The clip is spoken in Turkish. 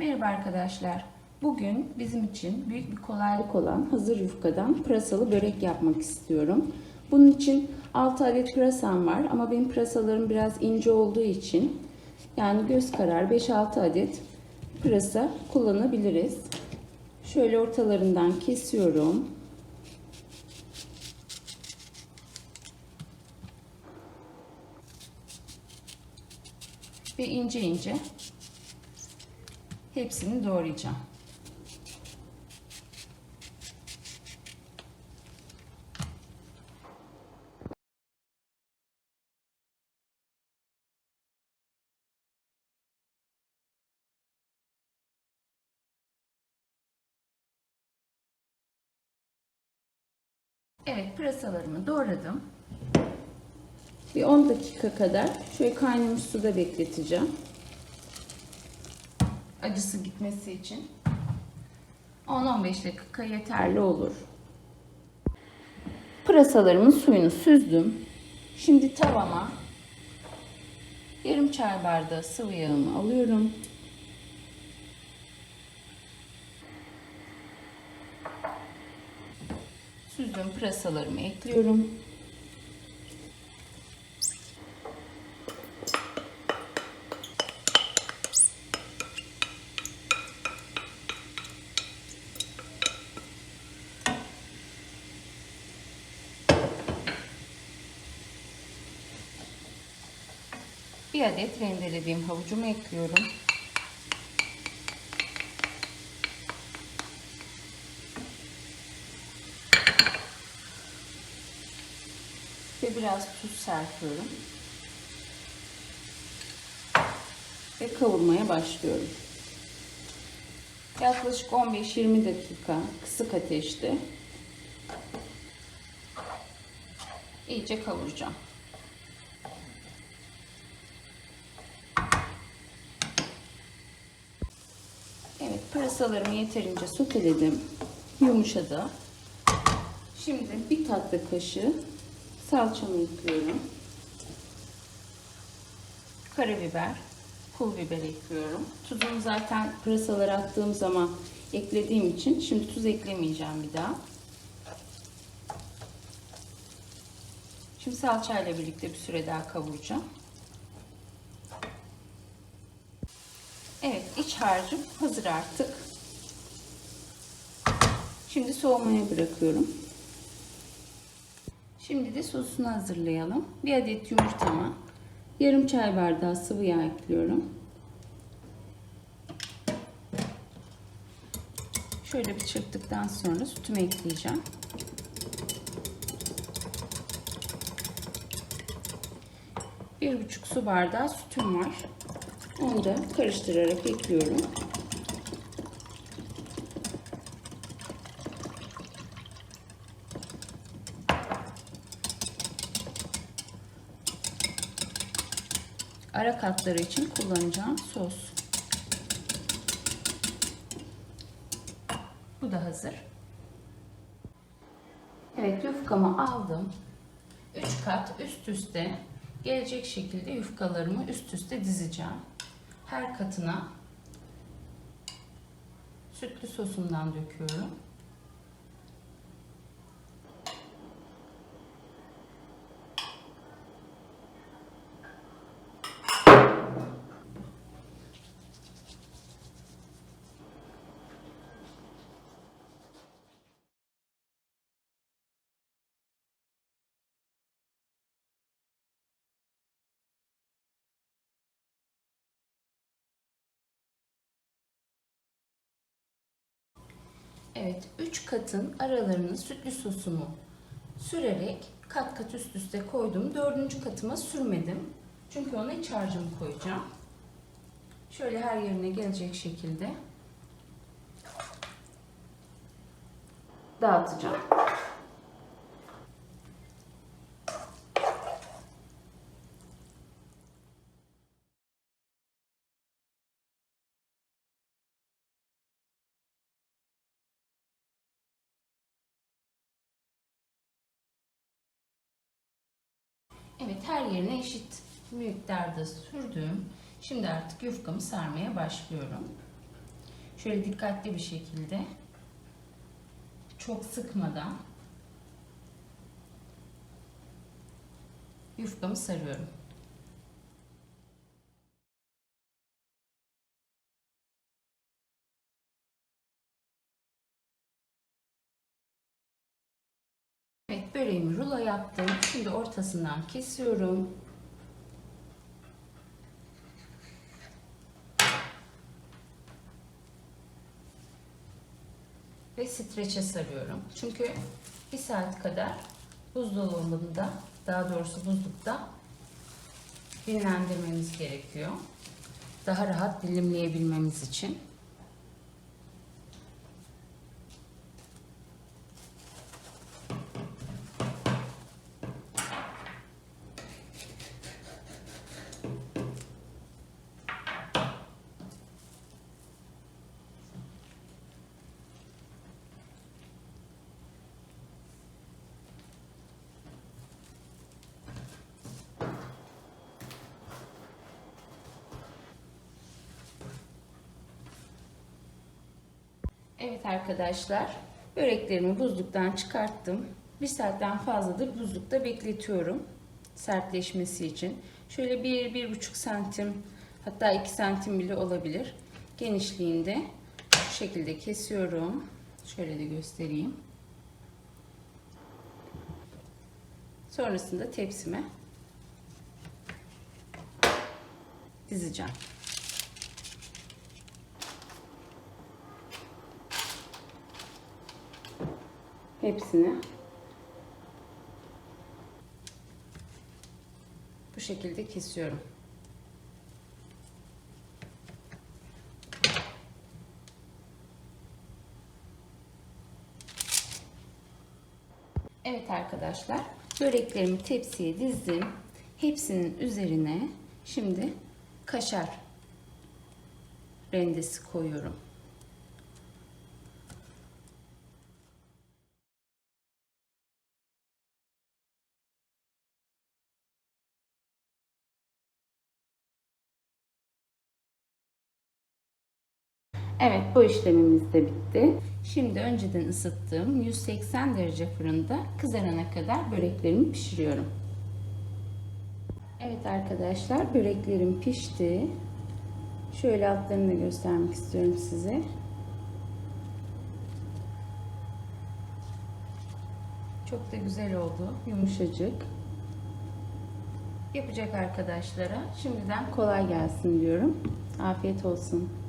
Merhaba arkadaşlar. Bugün bizim için büyük bir kolaylık olan hazır yufkadan pırasalı börek yapmak istiyorum. Bunun için 6 adet pırasam var ama benim pırasalarım biraz ince olduğu için yani göz kararı 5-6 adet pırasa kullanabiliriz. Şöyle ortalarından kesiyorum. Ve ince ince hepsini doğrayacağım. Evet, pırasalarımı doğradım. Bir 10 dakika kadar şöyle kaynamış suda bekleteceğim. Acısı gitmesi için 10-15 dakika yeterli olur. Pırasalarımın suyunu süzdüm. Şimdi tavama yarım çay bardağı sıvı yağımı alıyorum. Süzdüğüm pırasalarımı ekliyorum. Bir adet rendelediğim havucumu ekliyorum. Ve biraz tuz serpiyorum. Ve kavurmaya başlıyorum. Yaklaşık 15-20 dakika kısık ateşte iyice kavuracağım. Evet, pırasalarımı yeterince soteledim. Yumuşadı. Şimdi bir tatlı kaşığı salçamı ekliyorum. Karabiber, pul biber ekliyorum. Tuzumu zaten pırasaları attığım zaman eklediğim için şimdi tuz eklemeyeceğim bir daha. Şimdi salçayla birlikte bir süre daha kavuracağım. Evet, iç harcım hazır artık. Şimdi soğumaya bırakıyorum. Şimdi de sosunu hazırlayalım. Bir adet yumurtama, yarım çay bardağı sıvı yağ ekliyorum. Şöyle bir çırptıktan sonra sütümü ekleyeceğim. Bir buçuk su bardağı sütüm var. Onu da karıştırarak ekliyorum. Ara katları için kullanacağım sos. Bu da hazır. Evet yufkamı aldım. 3 kat üst üste gelecek şekilde yufkalarımı üst üste dizeceğim. Her katına sütlü sosumdan döküyorum. Evet, 3 katın aralarını sütlü sosumu sürerek kat kat üst üste koydum. Dördüncü katıma sürmedim. Çünkü ona iç harcımı koyacağım. Şöyle her yerine gelecek şekilde dağıtacağım. Evet her yerine eşit miktarda sürdüm. Şimdi artık yufkamı sarmaya başlıyorum. şöyle dikkatli bir şekilde çok sıkmadan yufkamı sarıyorum. Böreğimi rulo yaptım. Şimdi ortasından kesiyorum. Ve streçe sarıyorum. Çünkü bir saat kadar buzdolabında, daha doğrusu buzlukta dinlendirmemiz gerekiyor. Daha rahat dilimleyebilmemiz için. Evet arkadaşlar, böreklerimi buzluktan çıkarttım. Bir saatten fazladır buzlukta bekletiyorum sertleşmesi için. Şöyle bir, bir buçuk santim hatta iki santim bile olabilir genişliğinde şu şekilde kesiyorum. Şöyle de göstereyim. Sonrasında tepsime dizeceğim. Hepsini bu şekilde kesiyorum. Evet arkadaşlar, böreklerimi tepsiye dizdim. Hepsinin üzerine şimdi kaşar rendesi koyuyorum. Evet bu işlemimiz de bitti. Şimdi önceden ısıttığım 180 derece fırında kızarana kadar böreklerimi pişiriyorum. Evet arkadaşlar böreklerim pişti. Şöyle altlarını da göstermek istiyorum size. Çok da güzel oldu. Yumuşacık. Yapacak arkadaşlara şimdiden kolay gelsin diyorum. Afiyet olsun.